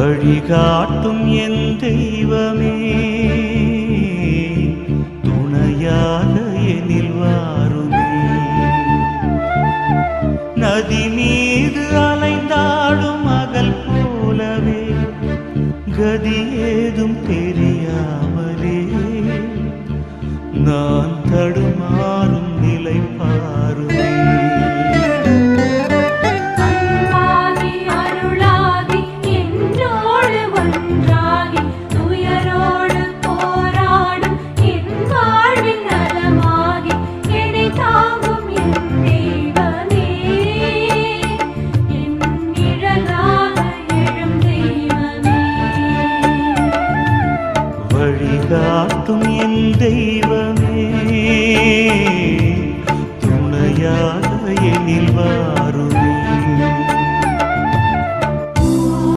வழிகாட்டும் என் தெய்வமே. துணையாக எனில் வாருமே. நதி மீது அலைந்தாடும் மகள் போலவே கதி ஏதும் தெரியாமலே நான் தடுமா வழிகாட்டும் என் தெய்வமே. துணையாக எனில் வா.